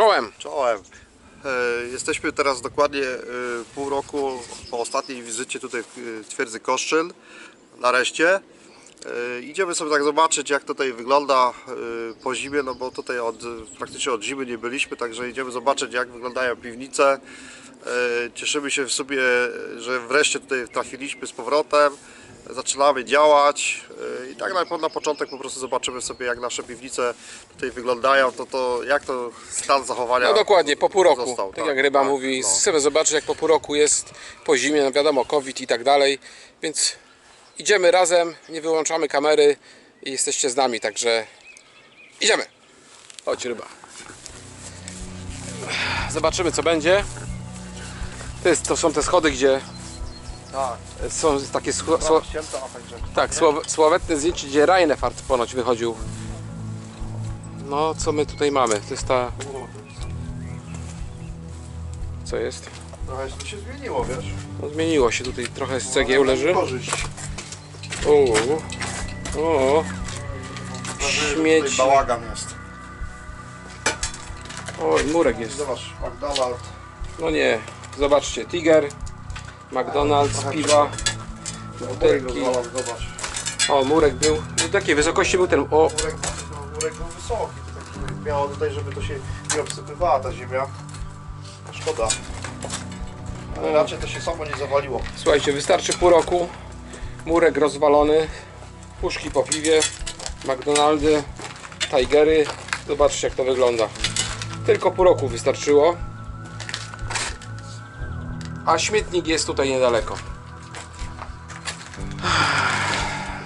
Czołem. Czołem. E, Jesteśmy teraz dokładnie e, pół roku po ostatniej wizycie tutaj w e, twierdzy Koszczyn na reszcie. E, Idziemy sobie tak zobaczyć jak tutaj wygląda po zimie, no bo tutaj od, praktycznie od zimy nie byliśmy, także idziemy zobaczyć jak wyglądają piwnice. Cieszymy się w sobie, że wreszcie tutaj trafiliśmy z powrotem. Zaczynamy działać e, i tak na, na początek po prostu zobaczymy sobie jak nasze piwnice tutaj wyglądają, to, to jak to stan zachowania No dokładnie, po pół roku. został, tak, jak ryba tak, mówi, no. chcemy zobaczyć jak po pół roku jest po zimie, no wiadomo, COVID i tak dalej, więc idziemy razem, nie wyłączamy kamery i jesteście z nami, także idziemy. Chodź ryba. Zobaczymy co będzie. To, jest, to są te schody, gdzie Tak, są takie sło, sło, tak, sław, sławetne zdjęcie, gdzie Reinefart ponoć wychodził. No, co my tutaj mamy? To jest ta... Co jest? trochę się zmieniło, wiesz? No, zmieniło się tutaj, trochę z cegieł leży. Korzyść. O, o, Śmieci. Bałagan jest. o, murek jest. Zobacz, McDonald's. No nie, zobaczcie, Tiger, McDonald's, piwa, butelki. O, murek był. W jakiej wysokości był ten? O, Murek, no, murek był wysoki, to tak miało tutaj, żeby to się nie obsypywała ta ziemia. Szkoda. Ale raczej to się samo nie zawaliło. słuchajcie, wystarczy pół roku. Murek rozwalony, puszki po piwie, McDonaldy, Tigery. Zobaczcie jak to wygląda. Tylko pół roku wystarczyło. A śmietnik jest tutaj niedaleko.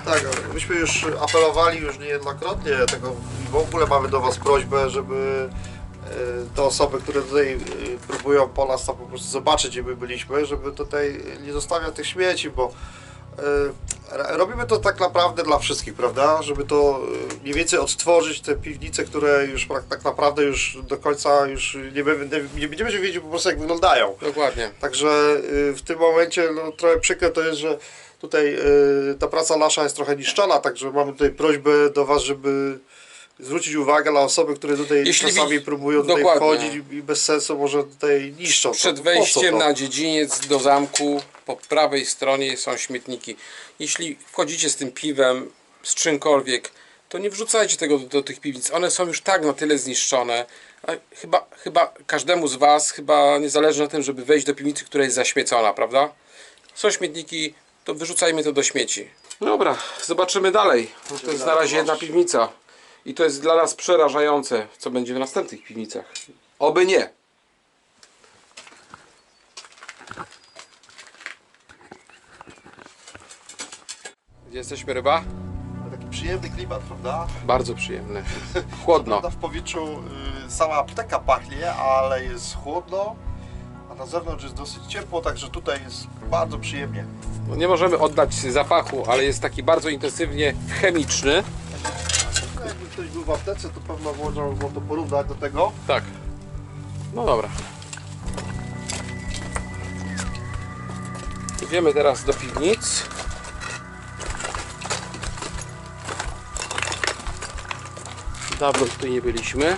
Tak, myśmy już apelowali już niejednokrotnie tego w ogóle mamy do Was prośbę, żeby e, te osoby, które tutaj e, próbują po nas tam po prostu zobaczyć, gdzie my byliśmy, żeby tutaj nie zostawiać tych śmieci, bo robimy to tak naprawdę dla wszystkich, prawda? Żeby to e, mniej więcej odtworzyć te piwnice, które już tak naprawdę już do końca już nie, nie będziemy wiedzieć po prostu jak wyglądają. Dokładnie. Także y, w tym momencie no, trochę przykre to jest, że tutaj ta praca nasza jest trochę niszczona, także mamy tutaj prośbę do Was, żeby zwrócić uwagę na osoby, które tutaj Jeśli czasami próbują tutaj Dokładnie. wchodzić i bez sensu może tutaj niszczą. to. Przed co wejściem to? na dziedziniec do zamku po prawej stronie są śmietniki. Jeśli wchodzicie z tym piwem, z czymkolwiek, to nie wrzucajcie tego do, do tych piwnic. One są już tak na tyle zniszczone. A chyba, chyba każdemu z Was chyba nie zależy na tym, żeby wejść do piwnicy, która jest zaśmiecona, prawda? Są śmietniki, to wyrzucajmy to do śmieci. Dobra, zobaczymy dalej. To jest na razie jedna piwnica. I to jest dla nas przerażające, co będzie w następnych piwnicach. Oby nie. Gdzie jesteśmy ryba? Taki przyjemny klimat, prawda? Bardzo przyjemny. Chłodno. W powietrzu y, sama apteka pachnie, ale jest chłodno, a na zewnątrz jest dosyć ciepło, także tutaj jest bardzo przyjemnie. No nie możemy oddać zapachu, ale jest taki bardzo intensywnie chemiczny. Ktoś był w aptece, to pewno można było to porównać do tego. Tak. No dobra. Idziemy teraz do piwnic. Dawno tutaj nie byliśmy.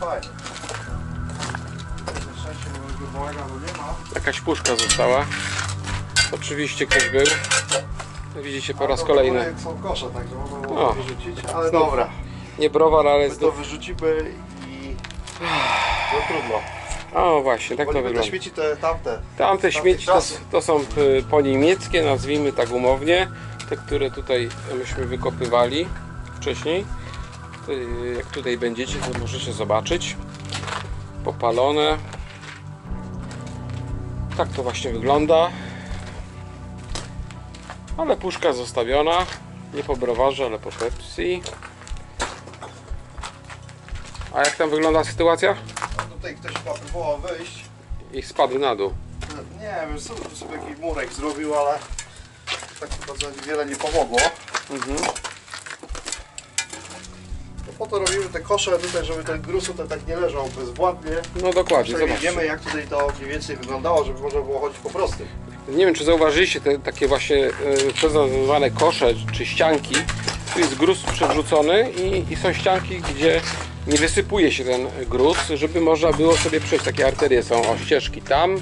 Fajnie. Nie ma. Jakaś puszka została. Oczywiście ktoś był. Widzicie po raz kolejny. Są kosze, także można O. było wyrzucić. Ale Znów. dobra, Nie browar, ale my to znów. wyrzucimy i... No trudno. O właśnie, tak to Wolimy te wygląda. śmieci te tamte. Tamte śmieci to, czasów. to są y, po niemieckie, nazwijmy tak umownie. Te, które tutaj myśmy wykopywali wcześniej. Y, Jak tutaj będziecie, to możecie zobaczyć. Popalone. Tak to właśnie wygląda. Ale puszka zostawiona. Nie po browarze, ale po Pepsi. A jak tam wygląda sytuacja? Tutaj ktoś chyba próbował wyjść. I spadł na dół. Nie wiem, sobie, sobie jakiś murek zrobił, ale tak za wiele nie pomogło. Mhm. No po to robimy te kosze tutaj, żeby ten gruz tutaj tak nie leżał bezwładnie. No dokładnie, zobaczcie. wiemy jak tutaj to mniej więcej wyglądało, żeby można było chodzić po prostu. Nie wiem, czy zauważyliście te takie właśnie e, kosze czy ścianki. Tu jest gruz przewrzucony i, i są ścianki, gdzie nie wysypuje się ten gruz, żeby można było sobie przejść. Takie arterie są, o ścieżki tam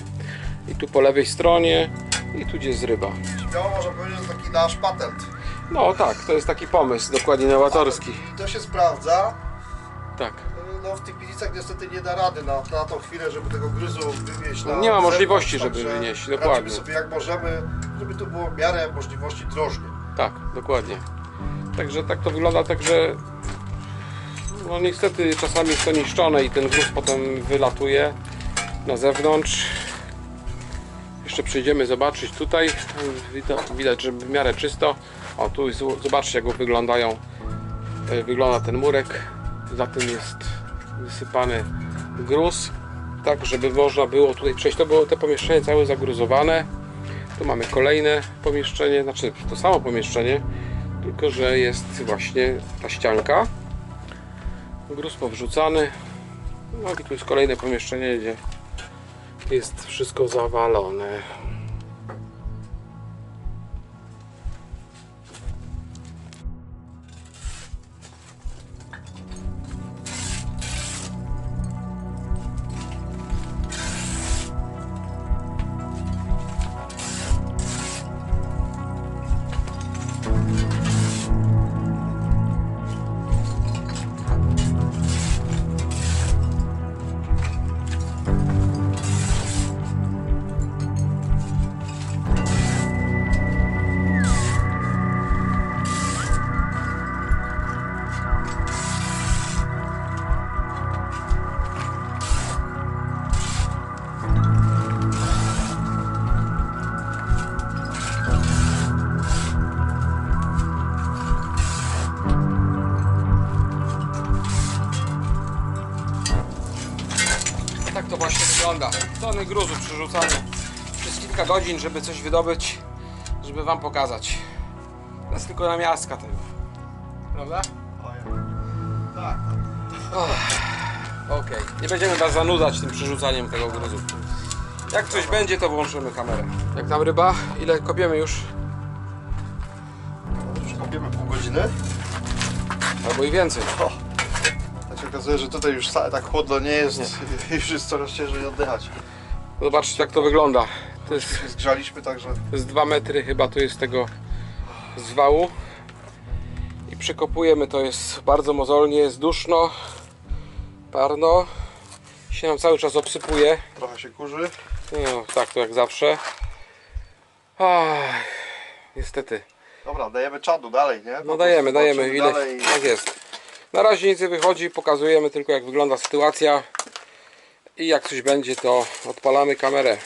i tu po lewej stronie i tu gdzie jest ryba. Śmiało można powiedzieć, że taki nasz patent. No tak, to jest taki pomysł dokładnie nowatorski. I to się sprawdza. Tak. No w tych piwnicach niestety nie da rady na, na tą chwilę, żeby tego gruzu wywieźć na nie ma możliwości, żeby także wynieść, dokładnie. sobie jak możemy, żeby to było w miarę możliwości drożnie. Tak, dokładnie. Także tak to wygląda, także no niestety czasami jest to niszczone i ten gruz potem wylatuje na zewnątrz. Jeszcze przyjdziemy zobaczyć tutaj. Widać, że w miarę czysto. O, tu zobaczcie jak wyglądają e, wygląda ten murek. Za tym jest wysypany gruz. Tak, żeby można było tutaj przejść. To było te pomieszczenie całe zagruzowane. Tu mamy kolejne pomieszczenie, znaczy to samo pomieszczenie, tylko że jest właśnie ta ścianka. Gruz powrzucany. No i tu jest kolejne pomieszczenie, gdzie jest wszystko zawalone. Tony gruzu przerzucane przez kilka godzin, żeby coś wydobyć, żeby Wam pokazać. To jest tylko namiastka tego. Prawda? Tak. Okej. Nie będziemy Was zanudzać tym przerzucaniem tego gruzu. Jak coś będzie, to włączymy kamerę. Jak tam ryba? Ile kopiemy już? Już kopiemy pół godziny. Albo i więcej. O. Tak się okazuje, że tutaj już tak chłodno nie jest. Już jest coraz ciężej oddychać. Zobaczcie jak to wygląda. To jest zgrzaliśmy, także To jest 2 metry chyba tu jest tego zwału i przekopujemy to jest bardzo mozolnie, jest duszno parno się nam cały czas obsypuje trochę się kurzy. no, tak to jak zawsze Ach, niestety Dobra, dajemy czadu dalej, nie? no dajemy, dajemy ile dalej. tak jest na razie nic nie wychodzi, pokazujemy tylko jak wygląda sytuacja i jak coś będzie to odpalamy kamerę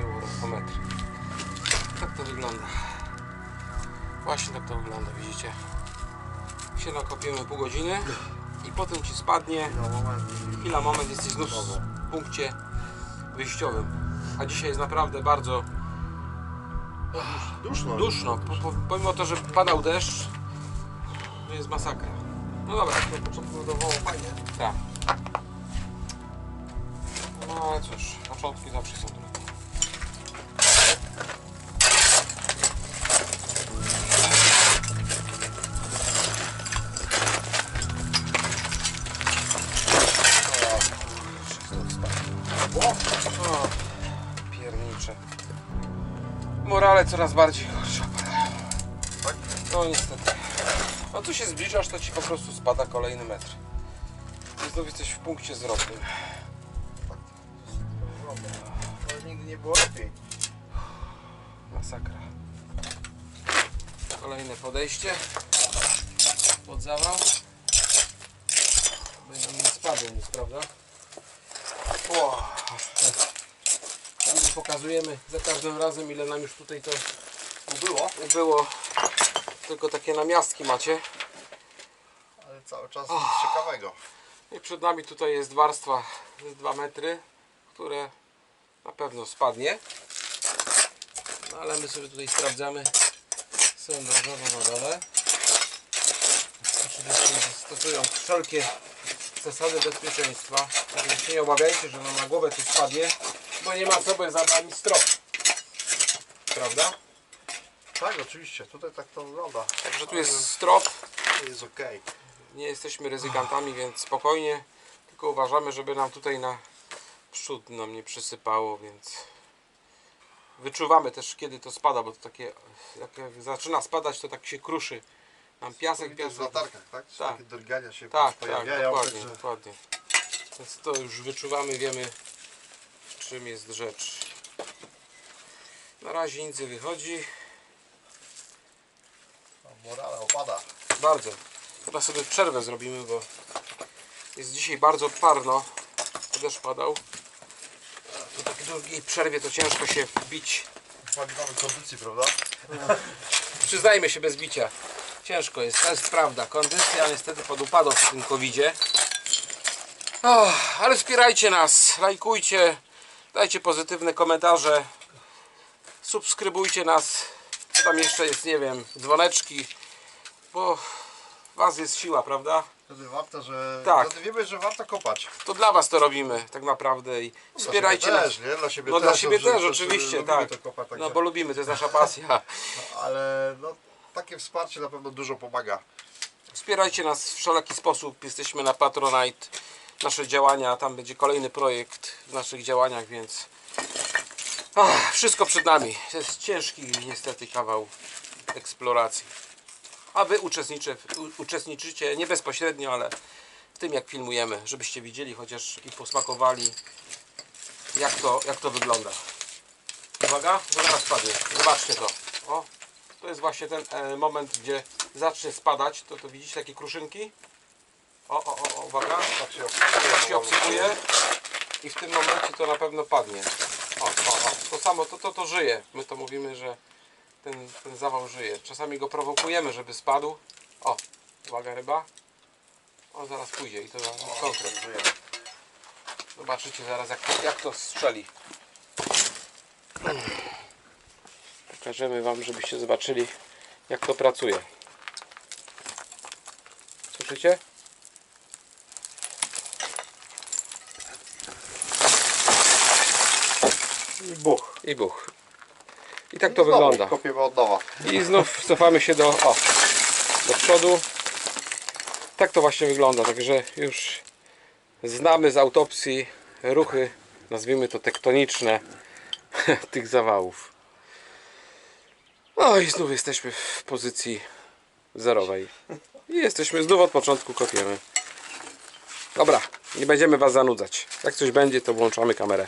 cofnęliśmy się do tyłu o metr. Tak to wygląda. Właśnie tak to wygląda, widzicie? Się nakopiemy pół godziny i potem ci spadnie. Chwila, moment, jesteś znów w punkcie wyjściowym. A dzisiaj jest naprawdę bardzo Duszno. duszno. Po, po, pomimo to, że padał deszcz, to jest masakra. No dobra, Na początku wydawało fajnie. tak. No ale cóż, początki zawsze są O, piernicze. Morale coraz bardziej gorsze opadają. Tak? No niestety. No tu się zbliżasz, to ci po prostu spada kolejny metr. I znów jesteś w punkcie zwrotnym. Ale nigdy nie było lepiej. Masakra. Kolejne podejście. Pod zawał. Będzie mi spadło nic, prawda? Wow. Tam gdzie pokazujemy za każdym razem ile nam już tutaj to Było. było. Tylko takie namiastki macie. ale cały czas nic ciekawego. I przed nami tutaj jest warstwa 2 metry, które na pewno spadnie. No ale my sobie tutaj sprawdzamy sondażowo na dole. Oczywiście stosują wszelkie zasady bezpieczeństwa. Się nie obawiajcie, że nam na głowę tu spadnie, bo nie ma jest za nami strop. Prawda? Tak, oczywiście, tutaj tak to wygląda. Także tu jest strop. To jest ok. Nie jesteśmy ryzykantami, więc spokojnie. Tylko uważamy, żeby nam tutaj na przód nam nie przysypało, więc wyczuwamy też kiedy to spada, bo to takie jak zaczyna spadać to tak się kruszy. Nam piasek, Widać w piasek. latarkach, tak? Czy Tak. Takie drgania się Tak, tak, pojawiają. dokładnie, także- dokładnie. Więc to już wyczuwamy, wiemy w czym jest rzecz. Na razie nic nie wychodzi. Morale opada. Bardzo. Chyba sobie przerwę zrobimy, bo jest dzisiaj bardzo parno. Deszcz padał. Po takiej długiej przerwie to ciężko się wbić. Mamy kondycji, prawda? Przyznajmy się bez bicia. Ciężko jest, to jest prawda. Kondycja niestety podupadła po tym covidzie. Oh, ale wspierajcie nas, lajkujcie, dajcie pozytywne komentarze, subskrybujcie nas. Co tam jeszcze jest, nie wiem, dzwoneczki, bo was jest siła, prawda? Wtedy warto, że... Tak. Wtedy wiemy, że warto kopać. To dla was to robimy tak naprawdę i wspierajcie dla nas. też, nie? Dla siebie No też. dla siebie dobrze, też, oczywiście, lubimy tak. To kopać, także, No bo lubimy, to jest nasza pasja. Ale no, takie wsparcie na pewno dużo pomaga. Wspierajcie nas w wszelaki sposób. Jesteśmy na Patronite. Nasze działania, tam będzie kolejny projekt w naszych działaniach, więc Ach, wszystko przed nami. To jest ciężki niestety kawał eksploracji. A wy uczestniczy, uczestniczycie nie bezpośrednio, ale w tym jak filmujemy, żebyście widzieli chociaż i posmakowali jak to, jak to wygląda. Uwaga, zaraz spadnie. Zobaczcie to. O, to jest właśnie ten e, moment, gdzie zacznie spadać. To, to widzicie takie kruszynki? O, o, o, uwaga. Tak się Tak się obsypuje i w tym momencie to na pewno padnie. O, o, o. To samo, to, to, to żyje. My to mówimy, że ten, ten zawał żyje. Czasami go prowokujemy, żeby spadł. O, uwaga ryba. O, zaraz pójdzie i to za konkret. Zobaczycie zaraz jak to, jak to strzeli. Pokażemy Wam, żebyście zobaczyli jak to pracuje. Słyszycie? Buch. I buch. I tak to wygląda. Kopiemy od nowa. I znów cofamy się do, o, do przodu. Tak to właśnie wygląda. Także już znamy z autopsji ruchy, nazwijmy to tektoniczne, tych zawałów. No i znów jesteśmy w pozycji zerowej. I jesteśmy znów od początku kopiemy. Dobra, nie będziemy Was zanudzać. Jak coś będzie, to włączamy kamerę.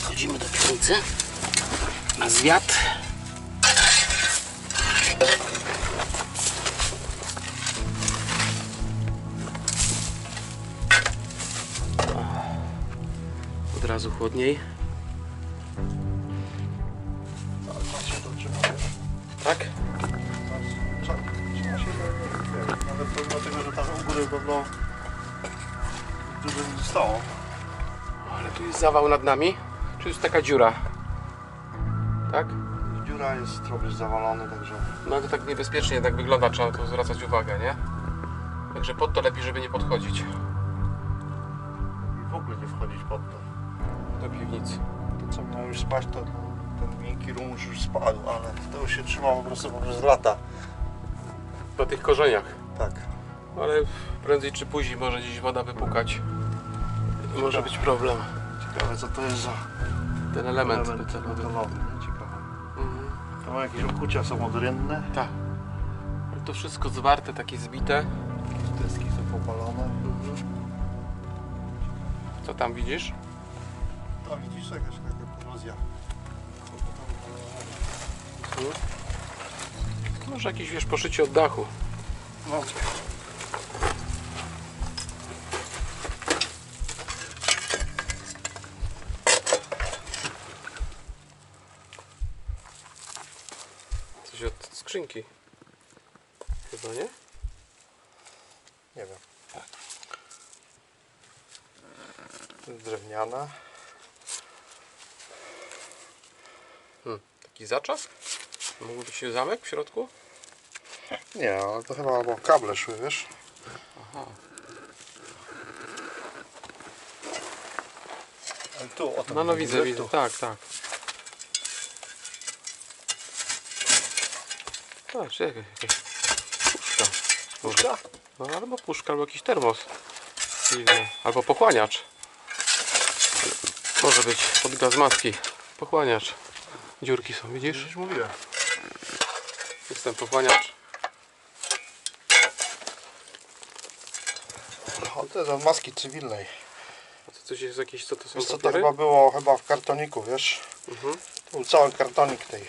Wchodzimy do piwnicy na zwiat. Od razu chłodniej. Tak to nawet pomimo tego, że tam u góry pewno dużo nie zostało. Ale tu jest zawał nad nami? Czy jest taka dziura? Tak? Dziura jest trochę zawalony, także No to tak niebezpiecznie tak wygląda, trzeba tu zwracać uwagę, nie? Także pod to lepiej, żeby nie podchodzić w ogóle nie wchodzić pod to. Do piwnicy. To co miał już spać, to ten miękki rum już spadł, ale to już się trzymało po prostu poprzez lata. Po tych korzeniach. Tak. Ale prędzej czy później może gdzieś woda wypukać. I może być problem. Ciekawe co to jest za Ten element. element metalowy. Ciekawe. Mhm. To ma jakieś okucia są odrębne. Tak. Ale to wszystko zwarte, takie zbite. Deski są popalone. Co tam widzisz? Tam widzisz jakaś taka korozja. Może jakieś wiesz poszycie od dachu. No, Coś skrzynki. Chyba nie? Nie wiem. Jest drewniana. Taki zaczas? Mógłby być zamek w środku? Nie, ale to chyba bo kable szły, wiesz? Aha. Ale tu, o No no widzę, widzę. Tak, tak. A, czekaj, jakaś puszka. Puszka? No albo puszka, albo jakiś termos. Dziwne. Albo pochłaniacz. Może być pod gaz maski. Pochłaniacz. Dziurki są, widzisz? Już mówiłem. Jest ten pochłaniacz. O, to jest od maski cywilnej. A to coś jest jakieś, co to są Wiesz co, to papiery? chyba było chyba w kartoniku, wiesz? Mhm. To był cały kartonik tej.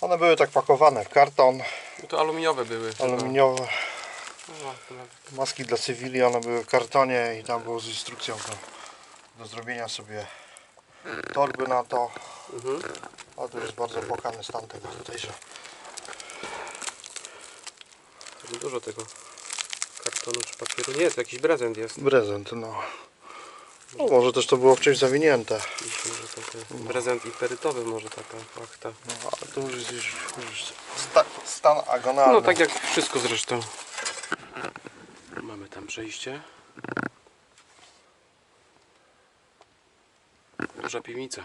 One były tak pakowane w karton No to aluminiowe były. chyba. aluminiowe. No, to nawet- Maski dla cywili, one były w kartonie i tam było z instrukcją do, do zrobienia sobie torby na to. Mhm. A tu jest bardzo płakany stan tego tutaj, że Dużo tego kartonu czy papieru. Nie, to jakiś prezent jest. prezent, no. No może też to było w czymś zawinięte. Myślę, że to ten prezent imperytowy może taka fakta. No ale to już jest już, już sta, stan agonalny. No tak jak wszystko zresztą. Mamy tam przejście. Duża piwnica.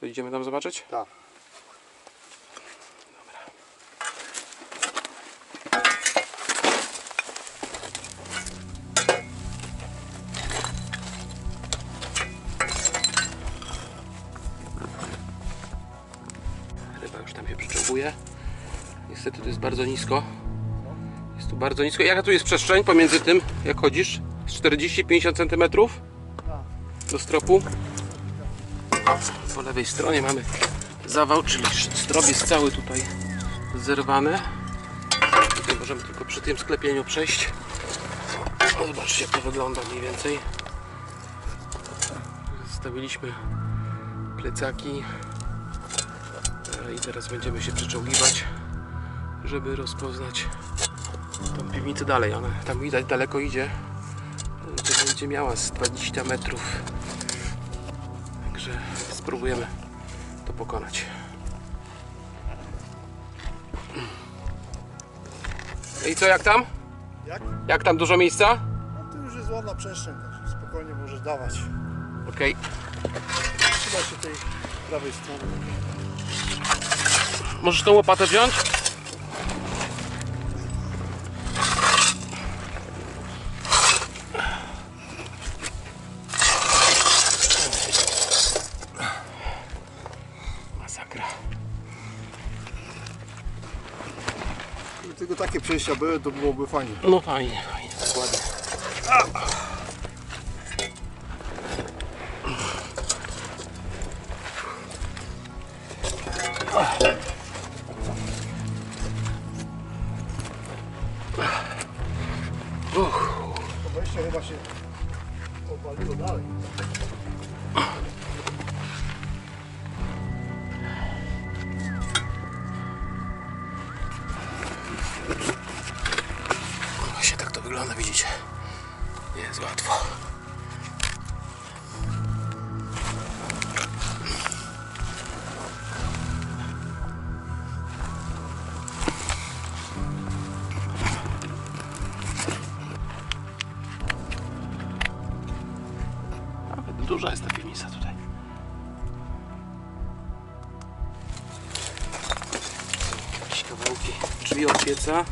To idziemy tam zobaczyć? Tak. Ryba już tam się przyczepuje. Niestety to jest bardzo nisko. Jest tu bardzo nisko. Jaka tu jest przestrzeń pomiędzy tym, jak chodzisz? Z 40-50 cm do stropu. Po lewej stronie mamy zawał, czyli strop jest cały tutaj zerwany. Tutaj możemy tylko przy tym sklepieniu przejść. Zobaczcie jak to wygląda mniej więcej. Zostawiliśmy plecaki E, I teraz będziemy się przyczołgiwać, żeby rozpoznać tą piwnicę dalej. Ona tam widać daleko idzie. To będzie miała z 20 metrów. Także spróbujemy to pokonać. I co, jak tam? Jak? Jak tam dużo miejsca? No tu już jest ładna przestrzeń, także spokojnie możesz dawać. Okej. Trzymaj się tej prawej strony. Możesz tą łopatę wziąć? Przejścia były, to byłoby fajnie. No fajnie, wygląda, widzicie. Nie jest łatwo. Duża jest ta piwnica tutaj. Jakieś kawałki drzwi od pieca.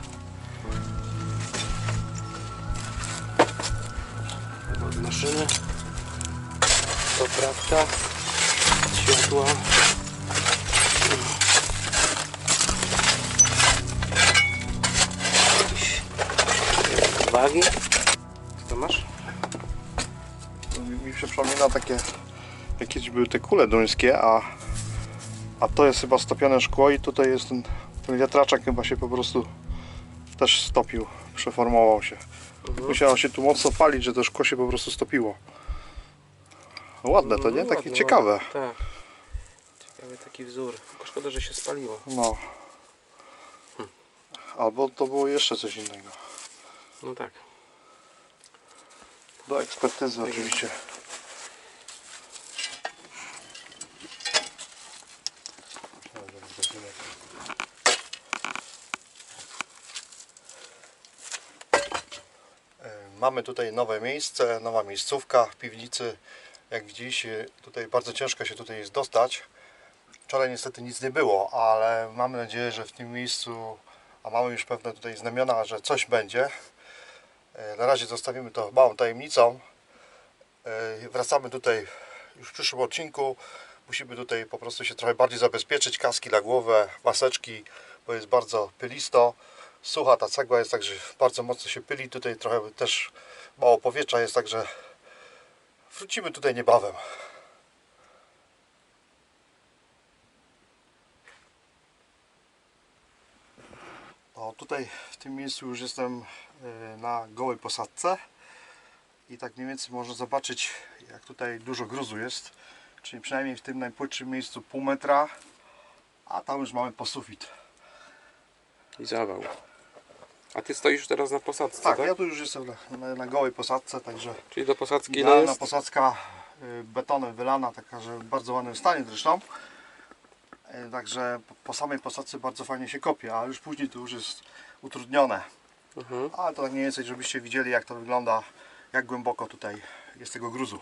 Mi, mi przypomina takie, jak kiedyś były te kule duńskie, a, a to jest chyba stopione szkło i tutaj jest ten, ten wiatraczek chyba się po prostu też stopił, przeformował się. Musiało się tu mocno palić, że to szkło się po prostu stopiło. No ładne to, nie? No, Takie ładne, ciekawe. Tak. Ciekawy taki wzór. Tylko szkoda, że się spaliło. No. Albo to było jeszcze coś innego. No tak. Do ekspertyzy oczywiście. E, Mamy tutaj nowe miejsce, nowa miejscówka w piwnicy. Jak widzieliście, tutaj bardzo ciężko się tutaj jest dostać. Wczoraj niestety nic nie było, ale mamy nadzieję, że w tym miejscu, a mamy już pewne tutaj znamiona, że coś będzie. E, Na razie zostawimy to małą tajemnicą. E, Wracamy tutaj już w przyszłym odcinku. Musimy tutaj po prostu się trochę bardziej zabezpieczyć. Kaski na głowę, maseczki, bo jest bardzo pylisto. Sucha ta cegła jest także bardzo mocno się pyli. Tutaj trochę też mało powietrza jest, także wrócimy tutaj niebawem. No, tutaj w tym miejscu już jestem na gołej posadce i tak mniej więcej można zobaczyć jak tutaj dużo gruzu jest czyli przynajmniej w tym najpłytszym miejscu pół metra a tam już mamy posufit I zawał. A ty stoisz teraz na posadzce, tak, tak? ja tu już jestem na, na, na gołej posadce także Czyli do posadzki ile jest? posadzka y, betonem wylana taka, że w bardzo ładnym stanie zresztą Y, także po, po samej posadzce bardzo fajnie się kopie a już później to już jest utrudnione Mhm. ale to tak mniej więcej żebyście widzieli jak to wygląda jak głęboko tutaj jest tego gruzu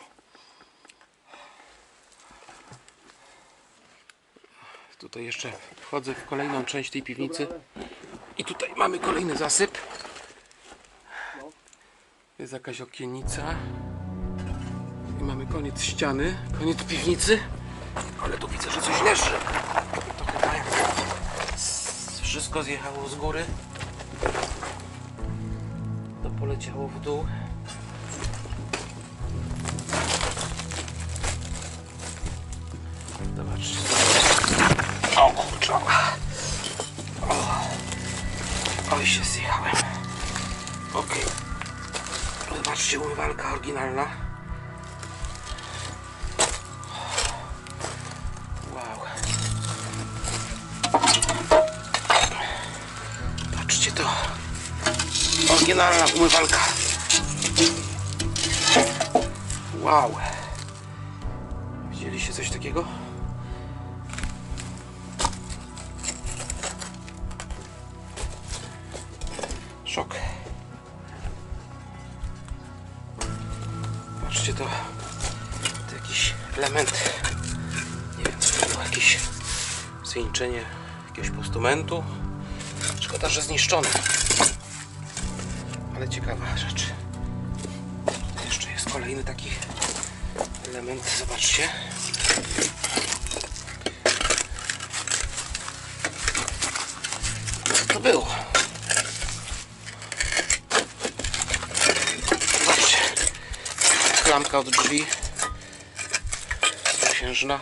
Tutaj jeszcze wchodzę w kolejną część tej piwnicy. I tutaj mamy kolejny zasyp. Jest jakaś okienica. I mamy koniec ściany, koniec piwnicy. Ale tu widzę, że coś leży. To chyba wszystko zjechało z góry. Poleciało w dół. Zobaczcie. O kurczę. Oj się zjechałem. Okej. Zobaczcie, umywalka oryginalna. Oryginalna umywalka. Wow. Widzieliście coś takiego? Szok. Patrzcie to. To jakiś element. Nie wiem to było. Jakieś zwieńczenie jakiegoś postumentu. Szkoda, że zniszczone. Ale ciekawa rzecz. Jeszcze jest kolejny taki element. Zobaczcie. Co to było? Zobaczcie. Klamka od drzwi. Księżna.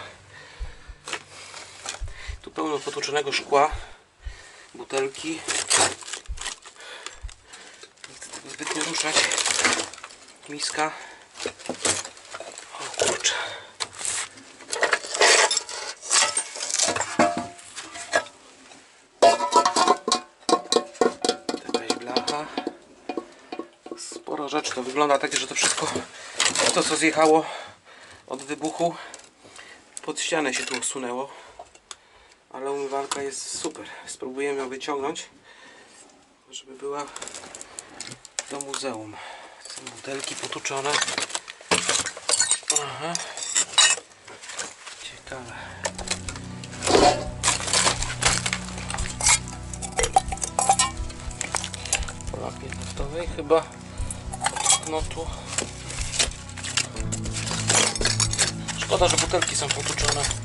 Tu pełno potłuczonego szkła. Butelki. Zbytnio ruszać. Miska. O kurczę. Jakaś blacha sporo rzeczy. To wygląda tak, że to wszystko to co zjechało od wybuchu pod ścianę się tu usunęło. Ale umywalka jest super. Spróbujemy ją wyciągnąć, żeby była do muzeum. Są butelki potuczone. Aha. Ciekawe. Po lampie chyba no tu Szkoda, że butelki są potłuczone.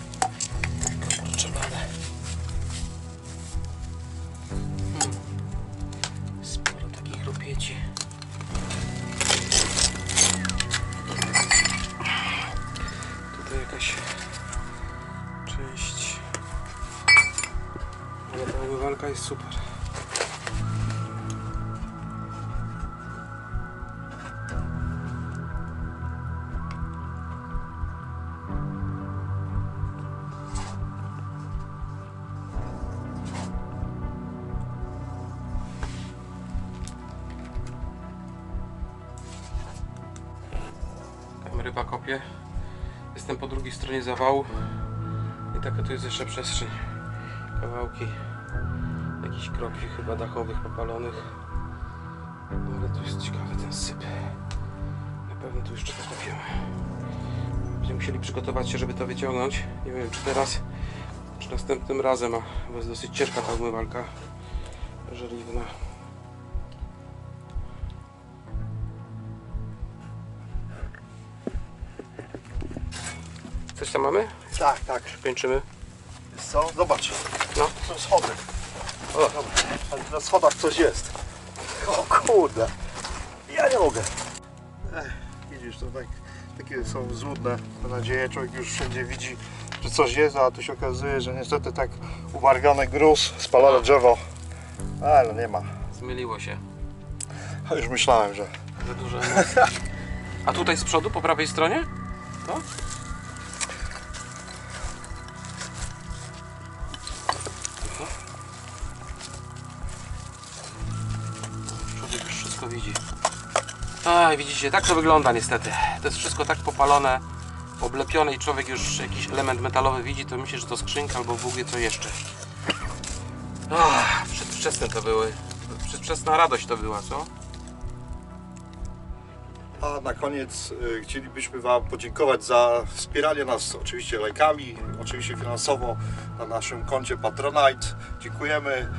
Chyba kopię. Jestem po drugiej stronie zawału. I taka tu jest jeszcze przestrzeń. Kawałki jakichś krokwi chyba dachowych popalonych. No ale tu jest ciekawy ten syp. Na pewno tu jeszcze pokopiemy. Będziemy musieli przygotować się, żeby to wyciągnąć. Nie wiem czy teraz, czy następnym razem, a bo jest dosyć ciężka ta umywalka żeliwna. Tam mamy? Tak, tak. Kończymy. Wiesz co? Zobacz. No. To schody. O, dobra. Ale na schodach coś jest. O kurde. Ja nie mogę. Ech, widzisz, to tak, takie są złudne. Mam nadzieję, człowiek już wszędzie widzi, że coś jest, a tu się okazuje, że niestety tak ubarwiony gruz, spalone drzewo. Ale nie ma. Zmyliło się. A już myślałem, że... Za dużo. A tutaj z przodu, po prawej stronie? To? Aj, widzicie, tak to wygląda niestety. To jest wszystko tak popalone, oblepione i człowiek już jakiś element metalowy widzi, to myśli, że to skrzynka albo Bóg wie co jeszcze. Ach, przedwczesne to były. Przedwczesna radość to była, co? A na koniec y, chcielibyśmy Wam podziękować za wspieranie nas oczywiście lajkami, oczywiście finansowo na naszym koncie Patronite. Dziękujemy.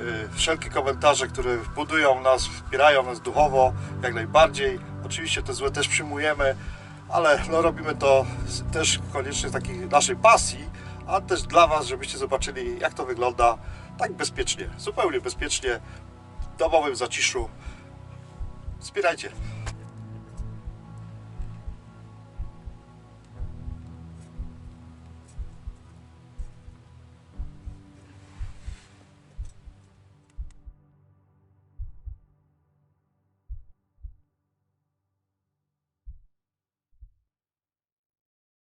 Y, Wszelkie komentarze, które budują nas, wspierają nas duchowo, jak najbardziej. Oczywiście te złe też przyjmujemy, ale no, robimy to też koniecznie z takiej naszej pasji, a też dla Was, żebyście zobaczyli jak to wygląda tak bezpiecznie, zupełnie bezpiecznie, w domowym zaciszu. Wspierajcie.